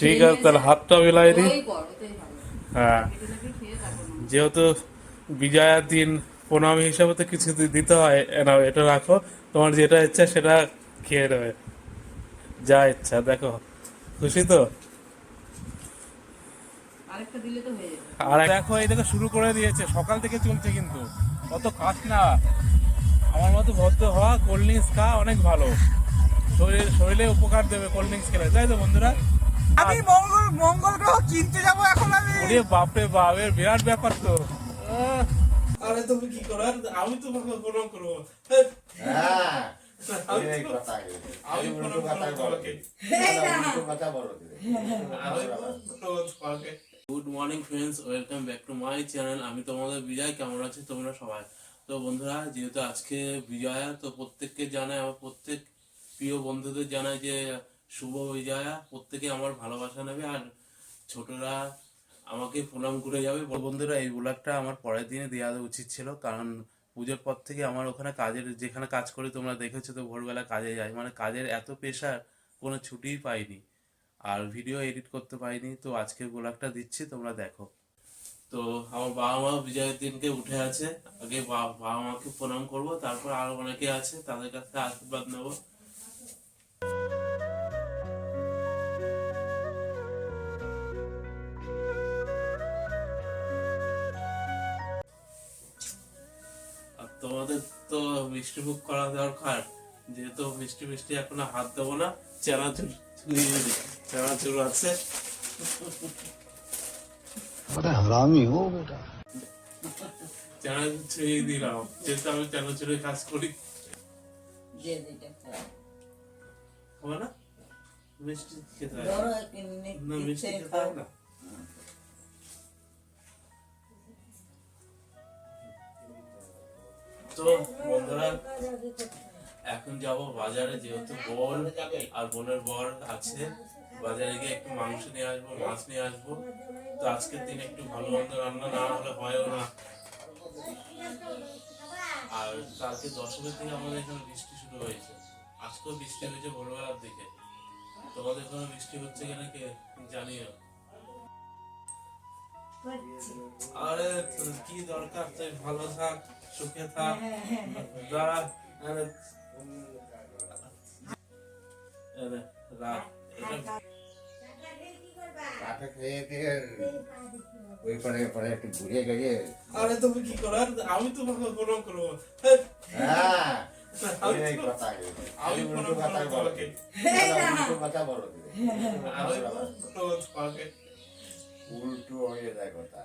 ঠিক আছে তাহলে হাতটা বেলাই দিই। হ্যাঁ। যেহেতু বিজয়ার দিন প্রণামী হিসাবে তো কিছু দিতে হয় নাও এটা রাখো। তোমার যেটা ইচ্ছা সেটা খেয়ে নেবে। যা ইচ্ছা দেখো। খুশি তো? আর দেখো এই দেখো শুরু করে দিয়েছে। সকাল থেকে চলছে কিন্তু। অত খাস না। আমার মতো ভদ্র হওয়া কোল্ড ড্রিঙ্কস খা অনেক ভালো। শরীর শরীরে উপকার দেবে কোল্ড ড্রিঙ্কস খেলে। তাই তো বন্ধুরা? আমি মঙ্গল মঙ্গল গ্রহ কিনতে যাব এখন আমি। ওরে বাপরে বিরাট ব্যাপার তো। আরে তুমি কি করো? আমি তো প্রণাম করব। হেৎ, হ্যাঁ আমি কথা বলো good morning friends welcome back to my channel আমি তোমাদের বিজয়। কেমন আছি তোমরা সবাই? তো বন্ধুরা যেহেতু আজকে বিজয়া তো প্রত্যেককে জানাই আমার প্রত্যেক প্রিয় বন্ধুদের জানাই যে শুভ বিজয়া, প্রত্যেকে আমার ভালোবাসা নেবে আর ছোটরা আমাকে প্রণাম করে যাবে। বন্ধুরা, এই ব্লগটা আমার পরের দিনে দেওয়া উচিত ছিল, কারণ পুজোর পর থেকে আমার ওখানে কাজের, যেখানে কাজ করি তোমরা দেখেছ তো ভোরবেলা কাজে যাই মানে কাজের এত প্রেশার কোনো ছুটিই পাইনি। আর ভিডিও এডিট করতে পারিনি তো আজকের ব্লগটা দিচ্ছি, তোমরা দেখো। তো আমার বাবা মা বিজয়ের দিনকে উঠে আছে, আগে বাবা মাকে প্রণাম করব, তারপর আরও অনেকে আছে, তাদের কাছে আশীর্বাদ নেব। আমাদের তো মিষ্টিমুখ করা দরকার। যেহেতু মিষ্টি মিষ্টি এখন হাত দেবো না চেনাচুর চেনাচুর আছে। কাজ করি। না? মিষ্টি খেতে না। তো বন্ধুরা এখন যাব বাজারে যেহেতু বোন আর বোনের বর আছে বাজারে গিয়ে একটু মাংস নিয়ে আসব মাছ নিয়ে আসব। তো আজকের দিন একটু ভালো মন্দ রান্না না হলে হয়ও না। আর কালকে দশমীর থেকে আমাদের এখানে বৃষ্টি শুরু হয়েছে। আজকেও বৃষ্টি হয়েছে ভোরবেলার দিকে। তোমাদের এখানে বৃষ্টি হচ্ছে কিনা কে জানিও? আরে কি দরকার? তুই ভালো থাক। সুখে থাক আরে তুমি কি করো? আমি তো প্রণাম করব। হ্যাঁ আমি কথা বলো। উল্টো হয়ে যায় কথা।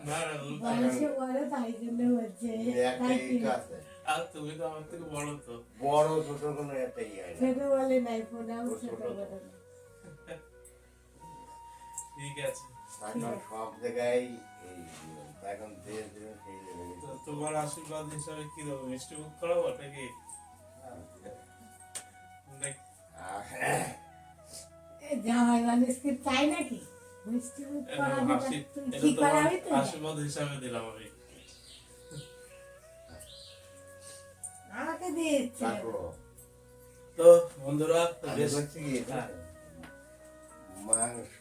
বয়সে বড় তাই জন্য হচ্ছে এই একটা ই আছে। আর তুমি তো আমার থেকে বড় তো। বড় ছোট কোনো একটা ইয়ে ছোট বলে নাই প্রণাম ছোট ছোট। বলে ঠিক আছে। এখন সব জায়গায় এই এখন দেশ দেশ সেই তো তোমার আশীর্বাদ হিসাবে কি দেবো মিষ্টি মুখ করাবো নাকি? নাকি- জামাই মানুষ কি চাই নাকি? আশীর্বাদ হিসাবে দিলাম আমি। আমাকে দিয়েছে। তো বন্ধুরা বেশ। হ্যাঁ। মাংস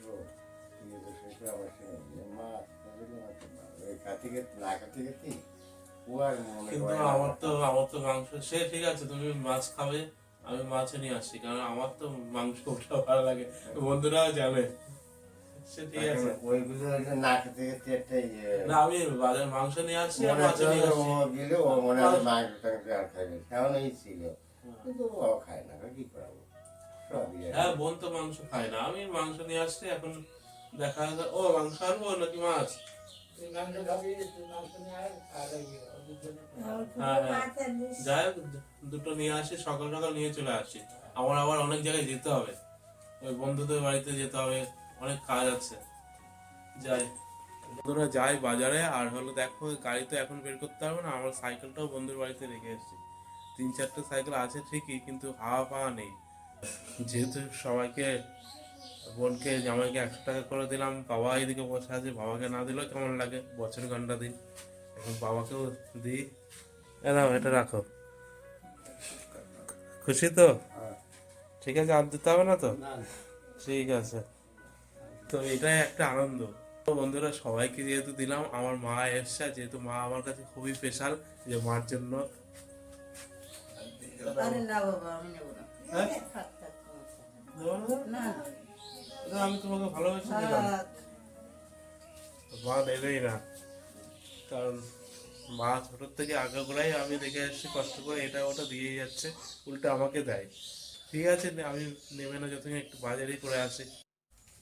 কিন্তু আমার তো আমার তো মাংস সে ঠিক আছে তুমি মাছ খাবে আমি মাছ নিয়ে আসছি কারণ আমার তো মাংস ওটা ভালো লাগে। বন্ধুরাও জানে আমি বাজার মাংস নিয়ে আসছি মাছ নিয়ে আসছি। গেলে ও মনে হয় মাংস টাংস আর খাইবে। তেমন এই ছিল। কিন্তু ও খায় না, কি করাবো? সবই আর কি। হ্যাঁ বোন তো মাংস খায় না। আমি মাংস নিয়ে আসছি এখন দেখা যাবে ও মাংস আনব নাকি মাছ? হ্যাঁ, হ্যাঁ। যাই হোক, দুটো নিয়ে আসি সকাল সকাল নিয়ে চলে আসি। আমার আবার অনেক জায়গায় যেতে হবে। ওই বন্ধুদের বাড়িতে যেতে হবে। অনেক কাজ আছে। যাই। বন্ধুরা যাই বাজারে আর হলো দেখো গাড়ি তো এখন বের করতে পারব না আমার সাইকেলটাও বন্ধুর বাড়িতে রেখে এসেছি। তিন চারটে সাইকেল আছে ঠিকই কিন্তু হাওয়া পাওয়া নেই। যেহেতু সবাইকে বোনকে জামাইকে একশো টাকা করে দিলাম বাবা এদিকে বসে আছে বাবাকে না দিলেও কেমন লাগে বছর ঘণ্টা দিই। এখন বাবাকেও দিই। এ নাও এটা রাখো। খুশি তো? ঠিক আছে আর দিতে হবে না তো? ঠিক আছে। তো এটাই একটা আনন্দ। তো বন্ধুরা সবাইকে যেহেতু দিলাম আমার মা এসছে যেহেতু মা আমার কাছে খুবই স্পেশাল যে মার জন্য। আমি হ্যাঁ? আমি তোমাকে ভালোবেসে দিলাম। মা নেবেই না। কারণ মা ছোটোর থেকে আগাগোড়াই আমি দেখে আসছি কষ্ট করে এটা ওটা দিয়ে যাচ্ছে উল্টো আমাকে দেয়। ঠিক আছে আমি নেবে না যতক্ষণ একটু বাজারেই করে আসি।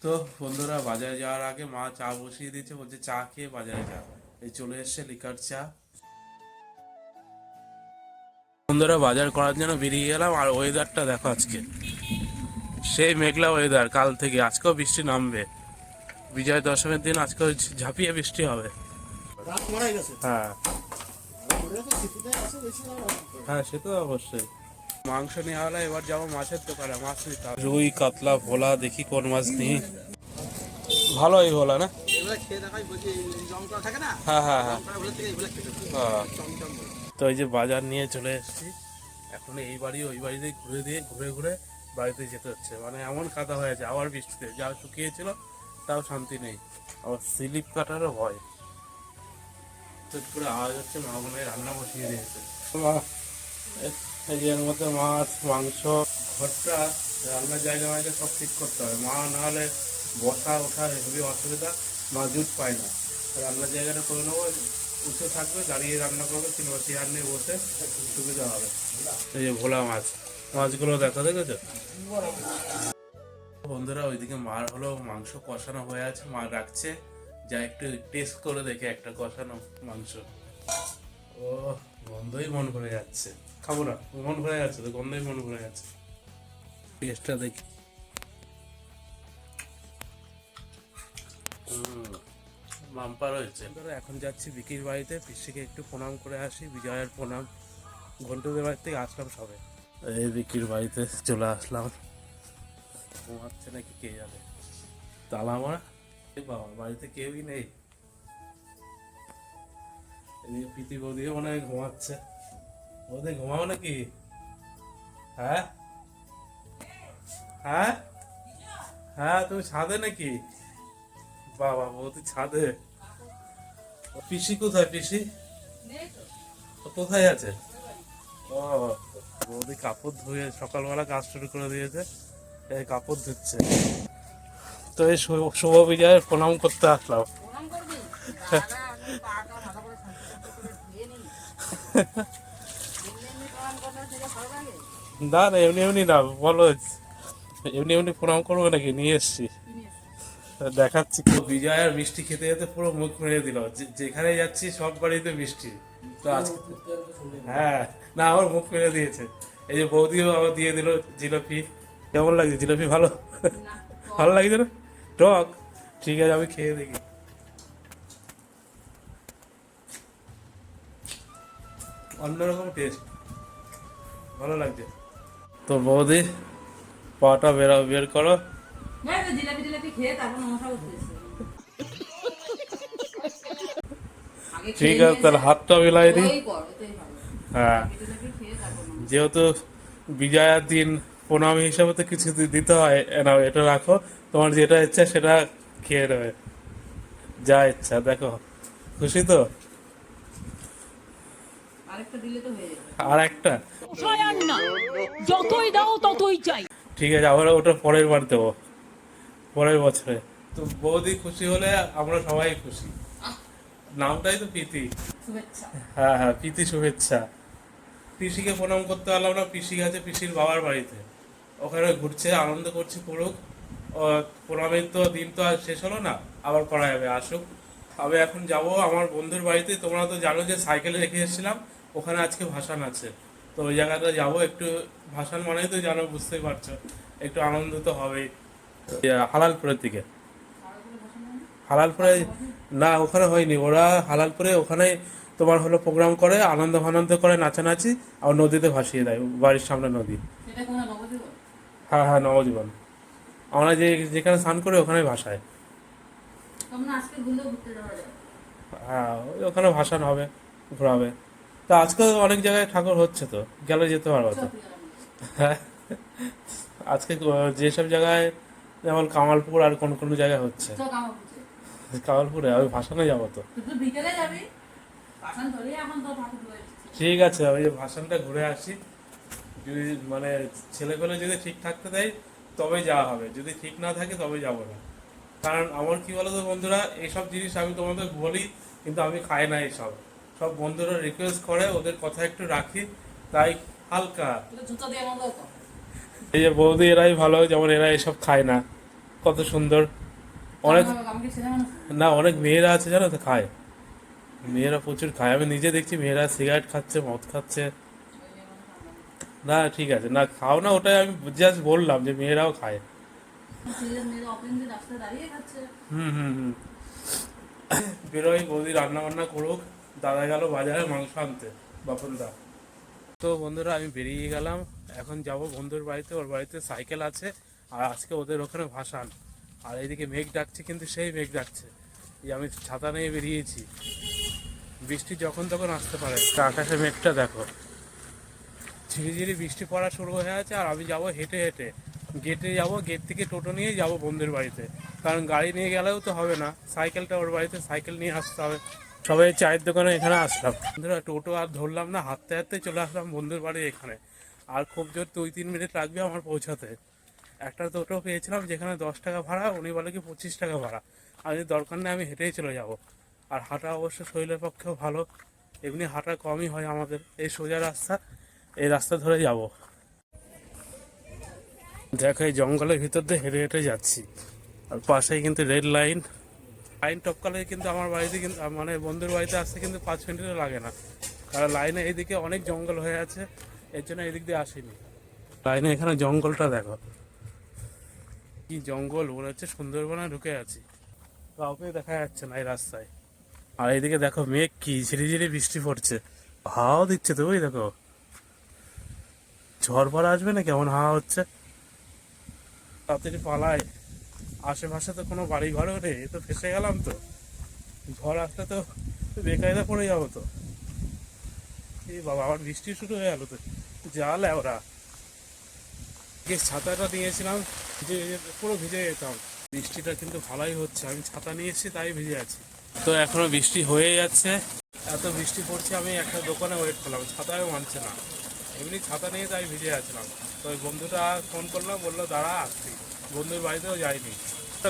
তো বন্ধুরা বাজারে যাওয়ার আগে মা চা বসিয়ে দিয়েছে বলছে চা খেয়ে বাজারে যা। এই চলে এসছে লিকার চা। বন্ধুরা বাজার করার জন্য বেরিয়ে গেলাম আর ওয়েদারটা দেখো আজকে। সেই মেঘলা ওয়েদার কাল থেকে আজকেও বৃষ্টি নামবে। বিজয় দশমীর দিন আজকে ঝাঁপিয়ে বৃষ্টি হবে। হ্যাঁ। হ্যাঁ সে তো অবশ্যই। মাংস নেওয়া হলে এবার যাব মাছের দোকানে মাছ নিতে হবে। রুই কাতলা ভোলা দেখি কোন মাছ নিই। ভালো এই ভোলা না? হ্যাঁ হ্যাঁ হ্যাঁ। হ্যাঁ। তো এই যে বাজার নিয়ে চলে এসেছি। এখন এই বাড়ি ওই বাড়িতে ঘুরে দিয়ে ঘুরে ঘুরে বাড়িতে যেতে হচ্ছে। মানে এমন কাদা হয়েছে আবার বৃষ্টিতে। যা শুকিয়েছিল তাও শান্তি নেই। আবার স্লিপ কাটারও ভয়। চট করে আওয়াজ হচ্ছে মা রান্না বসিয়ে দিয়েছে। এই এর মধ্যে মাছ, মাংস ঘরটা রান্নার জায়গা মাঝে সব ঠিক করতে হবে। মা না হলে বসা ওঠা খুবই অসুবিধা, মা জুট পায় না। রান্নার জায়গাটা করে নেব, উঠে থাকবে, দাঁড়িয়ে রান্না করবে কিংবা চেয়ার নিয়ে বসে সুবিধা হবে। এই যে ভোলা মাছ, মাছগুলো দেখা, দেখেছ? বন্ধুরা, ওইদিকে মার হলো মাংস কষানো হয়ে আছে, মা রাখছে। যা একটু টেস্ট করে দেখে একটা কষানো মাংস। ও, গন্ধই মন ভরে যাচ্ছে। খাব না মন ভরে যাচ্ছে তো গন্ধই মন ভরে যাচ্ছে। টেস্টটা দেখি। বাম্পার হয়েছে। ধরো এখন যাচ্ছি বিকির বাড়িতে পিসিকে একটু প্রণাম করে আসি বিজয়ের প্রণাম। ঘন্টুদের বাড়ি থেকে আসলাম সবে। এই বিকির বাড়িতে চলে আসলাম। ঘুমাচ্ছে নাকি কে জানে। তালা মারা? এ বাবা বাড়িতে কেউই নেই। প্রীতি বৌদিও মনে হয় ঘুমাচ্ছে। বৌদি ঘুমাও নাকি? হ্যাঁ? হ্যাঁ? হ্যাঁ তুমি ছাদে নাকি? বাবা বৌদি ছাদে? পিসি কোথায় পিসি? কোথায় আছে? ও, বৌদি কাপড় ধুয়ে সকালবেলা কাজ শুরু করে দিয়েছে, এই কাপড় ধুচ্ছে। তো এই শুভ বিজয়ের প্রণাম করতে আসলাম। প্রণাম করবি? না না এমনি এমনি না বলো এমনি এমনি প্রণাম করব নাকি? নিয়ে এসছি? দেখাচ্ছি। বিজয় আর মিষ্টি খেতে খেতে পুরো মুখ মেরে দিল। যেখানে যাচ্ছি সব বাড়িতে মিষ্টি। তো আজকে হ্যাঁ না আমার মুখ মেরে দিয়েছে। এই যে বৌদিও আবার দিয়ে দিল জিলাপি। কেমন লাগছে? জিলাপি ভালো? ভালো লাগছে না? টক। ঠিক আছে আমি খেয়ে দেখি। অন্যরকম টেস্ট ভালো লাগছে। তো বৌদি পাটা বেরো বের করো। না। আগে ঠিক আছে তাহলে হাতটা মিলাই দিই। হ্যাঁ। যেহেতু বিজয়ার দিন প্রণাম হিসাবে তো কিছু দিতে হয় এ নাও এটা রাখো। তোমার যেটা ইচ্ছা সেটা খেয়ে নেবে। যা ইচ্ছা দেখো। খুশি তো? আরেকটা দিলে আর না। যতই দাও ততই চাই। ঠিক আছে আবার ওটা পরের বার দেবো। পরের বছরে। তো বৌদি খুশি হলে আমরা সবাই খুশি। নামটাই তো প্রীতি। হ্যাঁ হ্যাঁ প্রীতি শুভেচ্ছা। পিসিকে প্রণাম করতে পারলাম না পিসি গেছে পিসির বাবার বাড়িতে। ওখানে ঘুরছে আনন্দ করছি করুক ও, প্রণামের তো দিন তো আর শেষ হলো না আবার করা যাবে আসুক। আমি এখন যাব আমার বন্ধুর বাড়িতে। তোমরা তো জানো যে সাইকেলে রেখে এসেছিলাম ওখানে আজকে ভাসান আছে। তো ওই জায়গাটা যাব একটু ভাসান মানেই তো জানো বুঝতেই পারছ একটু আনন্দ তো হবেই। হালালপুরের দিকে? হালালপুরে না? ওখানে হয়নি। ওরা হালালপুরে ওখানে তোমার হলো প্রোগ্রাম করে আনন্দ ফানন্দ করে নাচানাচি আর নদীতে ভাসিয়ে দেয় বাড়ির সামনে নদী? হ্যাঁ হ্যাঁ নবজীবন। আমরা যে যেখানে স্নান করি ওখানে ভাসায়। হ্যাঁ ওই ওখানে ভাসান হবে ঘোরাবে। তা আজকে অনেক জায়গায় ঠাকুর হচ্ছে তো গেলে যেতে পারব তো। হ্যাঁ। আজকে যেসব জায়গায় যেমন কামালপুর আর কোন কোন জায়গায় হচ্ছে। কামালপুরে? আমি ভাসানে যাব তো। ঠিক আছে আমি ভাসানটা ঘুরে আসি যদি মানে ছেলেগুলো যদি ঠিক থাকতে দেয় তবে যাওয়া হবে। যদি ঠিক না থাকে তবে যাব না। কারণ আমার কি বলতো বন্ধুরা এইসব জিনিস আমি তোমাদের বলি কিন্তু আমি খাই না এইসব সব বন্ধুরা রিকোয়েস্ট করে ওদের কথা একটু রাখি তাই হালকা। এই যে বৌদি এরাই ভালো যেমন এরা এসব খায় না। কত সুন্দর। অনেক না অনেক মেয়েরা আছে জানো তো খায়। মেয়েরা প্রচুর খায়। আমি নিজে দেখছি মেয়েরা সিগারেট খাচ্ছে মদ খাচ্ছে। না ঠিক আছে। না খাও না ওটাই আমি জাস্ট বললাম যে মেয়েরাও খায়। হুম হুম হুম। বেরোই বৌদি রান্না বান্না করুক। দাদা গেল বাজারে মাংস আনতে, বাপনদা। তো বন্ধুরা, আমি বেরিয়ে গেলাম। এখন যাব বন্ধুর বাড়িতে, ওর বাড়িতে সাইকেল আছে, আর আজকে ওদের ওখানে ভাসান। আর এইদিকে মেঘ ডাকছে, কিন্তু সেই মেঘ ডাকছে। এই আমি ছাতা নিয়ে বেরিয়েছি। বৃষ্টি যখন তখন আসতে পারে। আকাশে মেঘটা দেখো। ঝিরিঝিরি বৃষ্টি পড়া শুরু হয়ে আছে, আর আমি যাব হেঁটে হেঁটে। গেটে যাব, গেট থেকে টোটো নিয়ে যাব বন্ধুর বাড়িতে। কারণ গাড়ি নিয়ে গেলেও তো হবে না। সাইকেলটা ওর বাড়িতে সাইকেল নিয়ে আসতে হবে। সবাই চায়ের দোকানে এখানে আসলাম। বন্ধুরা, টোটো আর ধরলাম না, হাঁটতে হাঁটতে চলে আসলাম বন্ধুর বাড়ি এখানে। আর খুব জোর দুই তিন মিনিট লাগবে আমার পৌঁছাতে। একটা টোটো পেয়েছিলাম যেখানে দশ টাকা ভাড়া, উনি বলে কি পঁচিশ টাকা ভাড়া। যদি দরকার নেই, আমি হেঁটেই চলে যাব। আর হাঁটা অবশ্য শরীরের পক্ষেও ভালো। এমনি হাঁটা কমই হয় আমাদের। এই সোজা রাস্তা, এই রাস্তা ধরে যাব। দেখো, এই জঙ্গলের ভিতর দিয়ে হেঁটে হেঁটে যাচ্ছি। আর পাশেই কিন্তু রেড লাইন। লাইন টপকালে কিন্তু আমার বাড়িতে কিন্তু মানে বন্ধুর বাড়িতে আসতে কিন্তু পাঁচ মিনিটও লাগে না। কারণ লাইনে এইদিকে অনেক জঙ্গল হয়ে আছে, এর জন্য এদিক দিয়ে আসিনি। লাইনে এখানে জঙ্গলটা দেখো। কি জঙ্গল, মনে হচ্ছে সুন্দরবনে ঢুকে আছি। কাউকে দেখা যাচ্ছে না এই রাস্তায়। আর এইদিকে দেখো মেঘ, কি ঝিরি ঝিরি বৃষ্টি পড়ছে। হাওয়া দিচ্ছে তো, ওই দেখো। ঝড় পড়া আসবে না কেমন হাওয়া হচ্ছে। তাড়াতাড়ি পালায়। আশেপাশে তো কোনো বাড়ি ঘরও নেই তো ফেসে গেলাম তো। ঘর আসতে তো বেকায়দা পড়ে যাব তো। এই বাবা, আবার বৃষ্টি শুরু হয়ে গেল তো। জাল ওরা যে ছাতাটা নিয়েছিলাম, যে পুরো ভিজে যেতাম। বৃষ্টিটা কিন্তু ভালোই হচ্ছে, আমি ছাতা নিয়েছি তাই ভিজে আছি। তো এখনও বৃষ্টি হয়ে যাচ্ছে। এত বৃষ্টি পড়ছে, আমি একটা দোকানে ওয়েট করলাম ছাতাও মানছে না। এমনি ছাতা নিয়ে তাই ভিজে আছিলাম। তো ওই বন্ধুটা ফোন করলাম বলল, দাঁড়া, আসছি। বন্ধুর বাড়িতেও যাইনি।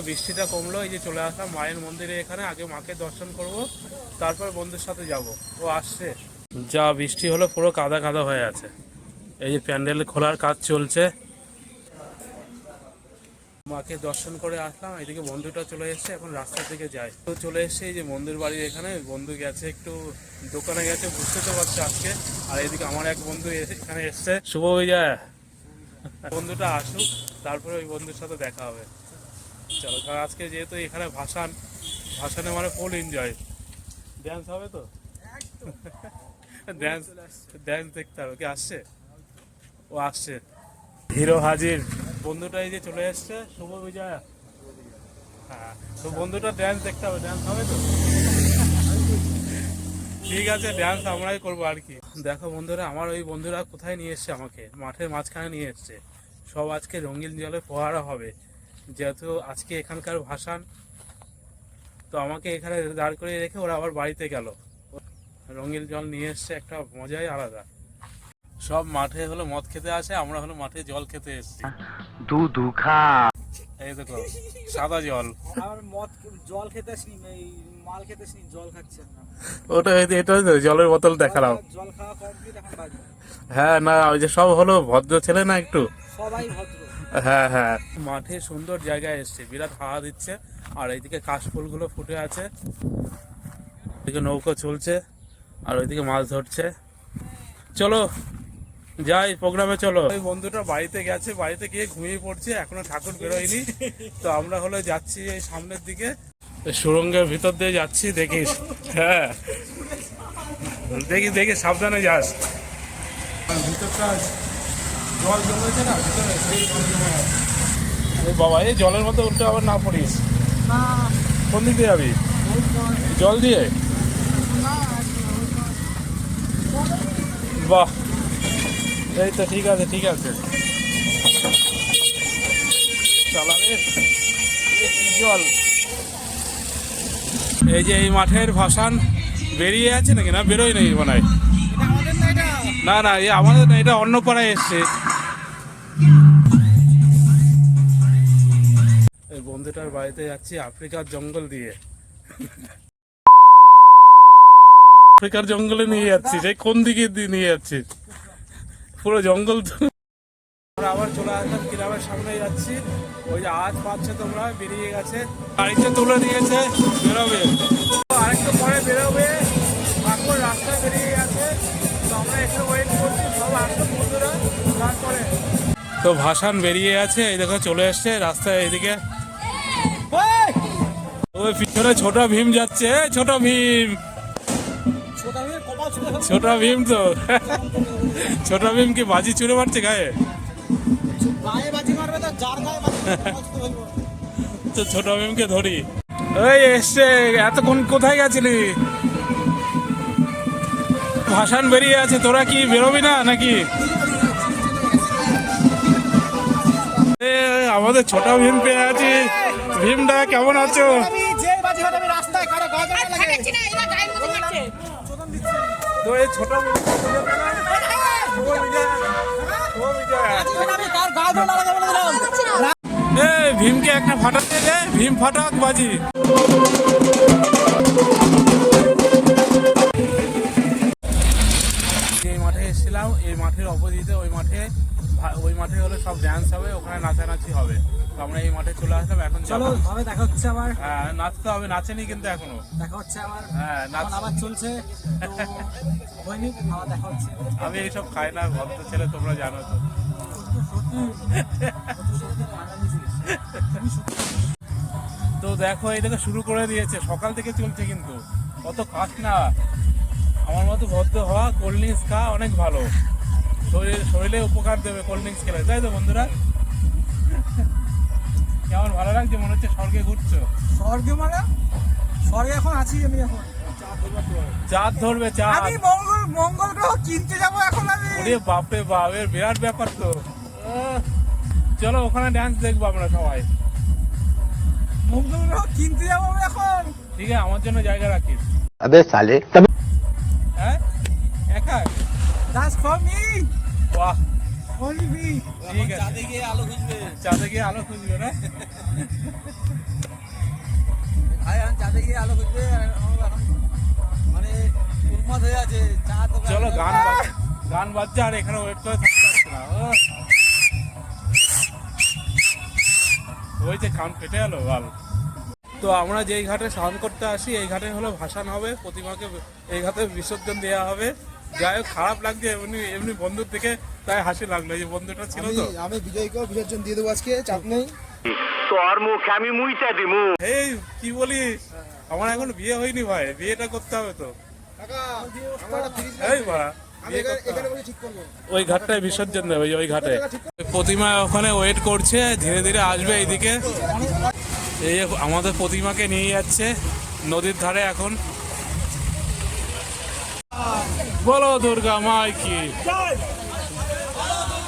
বৃষ্টিটা কমলো, এই যে চলে আসলাম মায়ের মন্দিরে এখানে, আগে মাকে দর্শন করব, তারপর বন্ধুর সাথে যাব। ও আসছে। যা বৃষ্টি হলো, পুরো কাদা কাদা হয়ে আছে। এই যে প্যান্ডেল খোলার কাজ চলছে। মাকে দর্শন করে আসলাম, এদিকে বন্ধুটা চলে এসেছে, এখন রাস্তার দিকে যাই তো চলে এসেছে এই যে বন্ধুর বাড়ির এখানে, বন্ধু গেছে একটু, দোকানে গেছে, বুঝতে তো পারছে আজকে। আর এদিকে আমার এক বন্ধু এখানে এসছে। শুভ বিজয়। বন্ধুটা আসুক তারপরে ওই বন্ধুর সাথে দেখা হবে। চলো কারণ আজকে যেহেতু এখানে ভাসান ভাসানে মানে ফুল এনজয় ড্যান্স হবে তো? ড্যান্স ড্যান্স দেখতে হবে। কি আসছে? ও আসছে। হিরো হাজির। বন্ধুটা এই যে চলে এসছে শুভ বিজয়া। হ্যাঁ তো বন্ধুটা ড্যান্স দেখতে হবে। ড্যান্স হবে তো? ঠিক আছে ড্যান্স আমরাই করব আর কি। দেখো বন্ধুরা, আমার ওই বন্ধুরা কোথায় নিয়ে এসছে আমাকে? মাঠের মাঝখানে নিয়ে এসছে। সব আজকে রঙিন জলে ফোয়ারা হবে। যেহেতু আজকে এখানকার ভাসান, তো আমাকে এখানে দাঁড় করিয়ে রেখে ওরা আবার বাড়িতে গেল। রঙিন জল নিয়ে এসছে, একটা মজাই আলাদা। সব মাঠে হলো মদ খেতে আসে, আমরা হলো মাঠে জল খেতে এসছি। দু দুখা এই দেখো সাদা জল। আমার মদ জল খেতে আসিনি এই মাল খেতে আসিনি জল না ওটা এটা জলের বোতল দেখালাম। জল খাওয়া কমপ্লিট এখন হ্যাঁ না ওই যে সব হলো ভদ্র ছেলে না একটু? সবাই ভদ্র। হ্যাঁ হ্যাঁ। মাঠে সুন্দর জায়গায় এসছে বিরাট হাওয়া দিচ্ছে আর এইদিকে কাশফুলগুলো ফুটে আছে। এদিকে নৌকো চলছে আর ওইদিকে মাছ ধরছে। চলো যাই প্রোগ্রামে চলো। ওই বন্ধুটা বাড়িতে গেছে বাড়িতে গিয়ে ঘুমিয়ে পড়ছে এখনও ঠাকুর বেরোয়নি। তো আমরা হলো যাচ্ছি এই সামনের দিকে। এই সুরঙ্গের ভিতর দিয়ে যাচ্ছি দেখিস। হ্যাঁ। দেখি দেখি সাবধানে যাস। ভিতরটা জল জমেছে না? ভিতরে সেই জল জমে বাবা এই জলের মধ্যে উল্টে আবার না পড়িস। কোন দিক দিয়ে যাবি? জল। দিয়ে? বাহ এই তো ঠিক আছে ঠিক আছে। জল? এই যে এই মাঠের ভাসান বেরিয়ে আছে নাকি? না, বেরোয় নাকি মনে না না, এ আমাদের না, এটা অন্য পাড়ায় এসছে। এই বন্ধুটার বাড়িতে যাচ্ছি, আফ্রিকার জঙ্গল দিয়ে। আফ্রিকার জঙ্গলে নিয়ে যাচ্ছি সেই কোন দিকে নিয়ে যাচ্ছি? পুরো জঙ্গল তো। আমরা আবার চলে আসলাম গ্রামের সামনে যাচ্ছি। ওই যে আজ পাচ্ছে তোমরা বেরিয়ে গেছে। গাড়িতে তুলে দিয়েছে বেরোবে। আরেকটু পরে বেরোবে। এখন রাস্তায় বেরিয়ে গেছে। তো আমরা একটু ওয়েট করছি সব আসবে বন্ধুরা তারপরে। তো ভাসান বেরিয়ে আছে এই দেখো চলে এসছে রাস্তায় এদিকে ওই পিছনে ছোট ভীম যাচ্ছে ছোট ভীম। ছোট ভীম তো। ছোট ভীম কি বাজি চুরে মারছে গায়ে? তো ছোট ভীমকে ধরি। ওই এসছে এতক্ষণ কোথায় গেছিলি? ভাসান বেরিয়ে আছে তোরা কি বেরোবি না নাকি? আমাদের ছোট ভীম পেয়ে আছি। ভীমটা কেমন আছো? ভীমকে একটা ফাটাতে দিয়ে ভীম ফটক বাজি। এই মাঠে এসেছিলাম, এই মাঠের অপোজিটে, ওই মাঠে ওই মাঠে হলে সব ড্যান্স হবে ওখানে নাচানাচি হবে। তো আমরা এই মাঠে চলে আসলাম এখন চলো ভাবে দেখা হচ্ছে আবার। হ্যাঁ নাচতে হবে নাচেনি কিন্তু এখনও। দেখা হচ্ছে আবার। হ্যাঁ নাচ আবার চলছে। আবার দেখা হচ্ছে। আমি এইসব খাই না ভদ্র ছেলে তোমরা জানো তো। তো দেখো এই দেখো শুরু করে দিয়েছে। সকাল থেকে চলছে কিন্তু। অত খাস না। আমার মতো ভদ্র হওয়া কোল্ড ড্রিঙ্কস খা অনেক ভালো। শরীর শরীরে উপকার দেবে কোল্ড ড্রিঙ্কস খেলে। তাই তো বন্ধুরা? কেমন ভালো লাগছে? মনে হচ্ছে স্বর্গে ঘুরছো। স্বর্গে মানে? স্বর্গে এখন আছি আমি এখন। চাঁদ ধরবে চাঁদ আমি মঙ্গল মঙ্গল গ্রহ কিনতে যাব এখন আমি। ওরে বাপরে বাপের বিরাট ব্যাপার তো। চলো ওখানে ড্যান্স দেখব আমরা সবাই। মঙ্গল গ্রহ কিনতে যাব এখন। ঠিক আছে আমার জন্য জায়গা রাখিস। আবে সালে ফর মি বাহ। অনলি ঠিক আছে। চাঁদে গিয়ে আলো খুঁজবে। চাঁদে গিয়ে আলো খুঁজবে না? ভাই আমি চাঁদে গিয়ে আলো করতে মানে উন্মাদ হয়ে আছে। চা তো চলো গান বাজ- গান বাজছে আর এখানে ওয়েট করে থাকতে না। ওই যে কান ফেটে গেল গাল তো আমরা যেই ঘাটে স্নান করতে আসি এই ঘাটে হলো ভাসান হবে প্রতিমাকে এই ঘাটে বিসর্জন দেওয়া হবে। যাই হোক খারাপ লাগছে এমনি এমনি বন্ধুর থেকে তাই হাসি লাগল। এই যে বন্ধুটা ছিল তো। আমি বিজয়কেও বিসর্জন দিয়ে দেবো আজকে চাপ নেই। এই কি বলিস? আমার এখন বিয়ে হয়নি ভাই বিয়েটা করতে হবে তো। এই বাড়া আমি ওই ঘাটটায় বিসর্জন দেবে ওই ঘাটে। প্রতিমা ওখানে ওয়েট করছে ধীরে ধীরে আসবে এইদিকে। এই আমাদের প্রতিমাকে নিয়ে যাচ্ছে নদীর ধারে এখন। বলো দুর্গা মাই কি?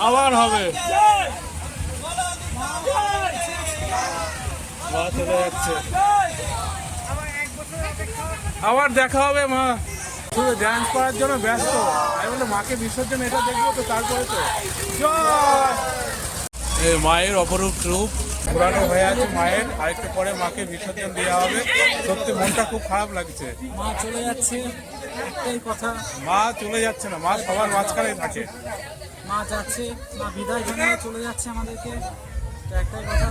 আবার হবে। আবার দেখা হবে, মা। শুধু ডান্স করার জন্য ব্যস্ত। আমি বলে মাকে বিসর্জন এটা দেখব তো তারপরে তো। মায়ের অপরূপ রূপ। পুরানো হয়ে আছে মায়ের। আরেকটু পরে মাকে বিসর্জন দেওয়া হবে। সত্যি মনটা খুব খারাপ লাগছে। মা চলে যাচ্ছে। একটাই কথা। মা চলে যাচ্ছে না মা সবার মাঝখানে থাকে। মা যাচ্ছে মা বিদায় জানিয়ে চলে যাচ্ছে আমাদেরকে। তো একটাই কথা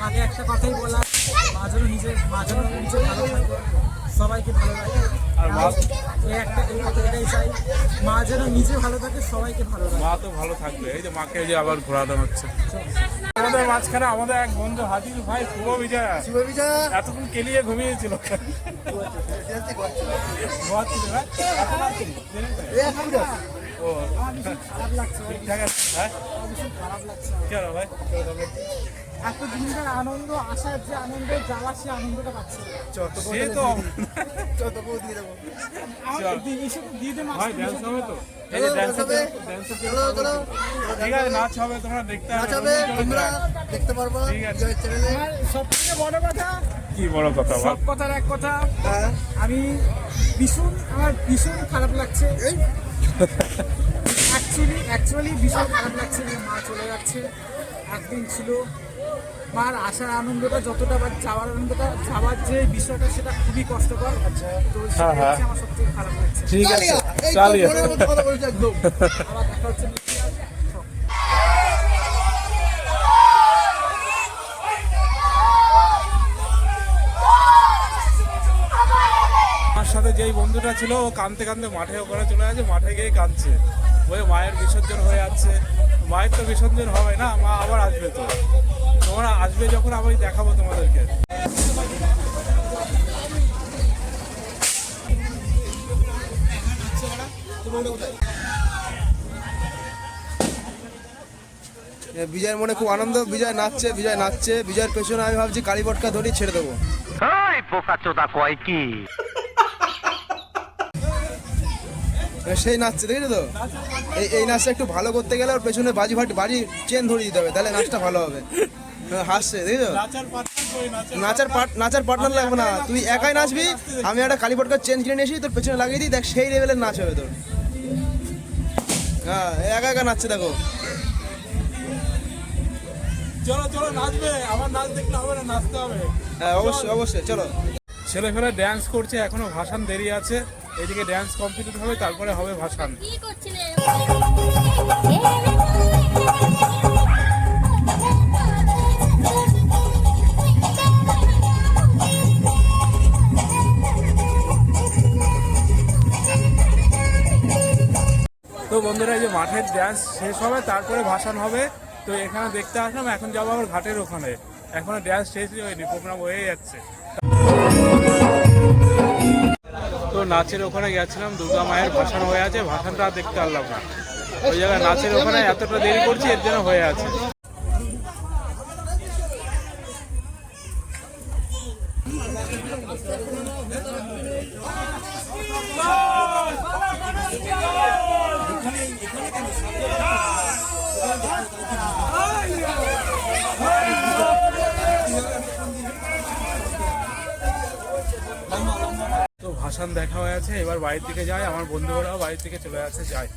মাকে একটা কথাই বলা। মা নিজে মা নিজে ভালো থাকে সবাইকে ভালো রাখে আর মা- একটা এটাই চাই। মা যেন নিজে ভালো থাকে সবাইকে ভালো রাখে মা তো ভালো থাকবে। এই যে মাকে এই যে আবার ঘোরানো হচ্ছে। আমাদের মাঝখানে আমাদের এক বন্ধু হাজির ভাই শুভ বিজয়। এতক্ষণ কেলিয়ে ঘুমিয়েছিল? ও। খারাপ লাগছে। ঠিকঠাক হ্যাঁ? খারাপ লাগছে। কেন ভাই? এত দিনকার আনন্দ আসার যে আনন্দ যাওয়ার সে আনন্দটা পাচ্ছি। সে তো আমার দি- দিয়ে দে মাস্টার ড্যান্স হবে তো? এই যে ড্যান্স হবে ঠিক আছে নাচ হবে তোমরা দেখতে হবে তোমরা দেখতে পারব ঠিক আছে। আমার সব থেকে বড় কথা কি বড় কথা বল? সব কথার এক কথা আমি ভীষণ আমার ভীষণ খারাপ লাগছে। অ্যাকচুয়ালি অ্যাকচুয়ালি ভীষণ খারাপ লাগছে যে মা চলে যাচ্ছে। একদিন ছিল মার আসার আনন্দটা যতটা বা যাওয়ার আনন্দটা যাওয়ার যে বিষয়টা সেটা খুবই কষ্টকর। তো সেটা হচ্ছে আমার সব খারাপ লাগছে ঠিক আছে। চালিয়ে একদম। আবার দেখা হচ্ছে আমার সাথে যেই বন্ধুটা ছিল ও কানতে কানতে মাঠে ওখানে চলে গেছে মাঠে গিয়ে কাঁদছে। ওই মায়ের বিসর্জন হয়ে যাচ্ছে। মায়ের তো বিসর্জন হবে না মা আবার আসবে তো। তোমরা আসবে যখন আমি দেখাবো তোমাদেরকে। বিজয়ের মনে খুব আনন্দ বিজয় নাচছে বিজয় নাচছে বিজয়ের পেছনে আমি ভাবছি কালী পটকা ধরি ছেড়ে দেবো। সেই নাচছে দেখেছ তো? এই এই নাচটা একটু ভালো করতে গেলে ওর পেছনে বাজি ফাটি বাজি চেন ধরে দিতে হবে তাহলে নাচটা ভালো হবে। হ্যাঁ, হাসছে দেখেছ নাচার পার্ট নাচার পার্টনার লাগবে না তুই একাই নাচবি আমি একটা কালী পটকার চেন কিনে নিয়ে এসি তোর পেছনে লাগিয়ে দিই দেখ সেই লেভেলের নাচ হবে তোর হ্যাঁ একা একা নাচছে দেখো চলো চলো নাচবে আমার নাচ দেখলে হবে না নাচতে হবে হ্যাঁ অবশ্যই অবশ্যই চলো ছেলে ফেলে ড্যান্স করছে এখনও ভাসান দেরি আছে এদিকে ড্যান্স কমপ্লিট হবে তারপরে হবে ভাসান কি করছিলে বন্ধুরা যে মাঠের ড্যান্স শেষ হবে, তারপরে ভাসান হবে। তো এখানে দেখতে আসলাম, এখন যাব আবার ঘাটের ওখানে। এখনও ড্যান্স শেষই হয়নি প্রোগ্রাম হয়ে যাচ্ছে। তো নাচের ওখানে গেছিলাম, দুর্গা মায়ের ভাসান হয়ে আছে, ভাসানটা দেখতে পারলাম না। ওই জায়গায় নাচের ওখানে এতটা দেরি করছি, এর জন্য হয়ে আছে। এবার বাড়ির দিকে যায় আমার বন্ধুরাও বাড়ির দিকে চলে আসে যায়।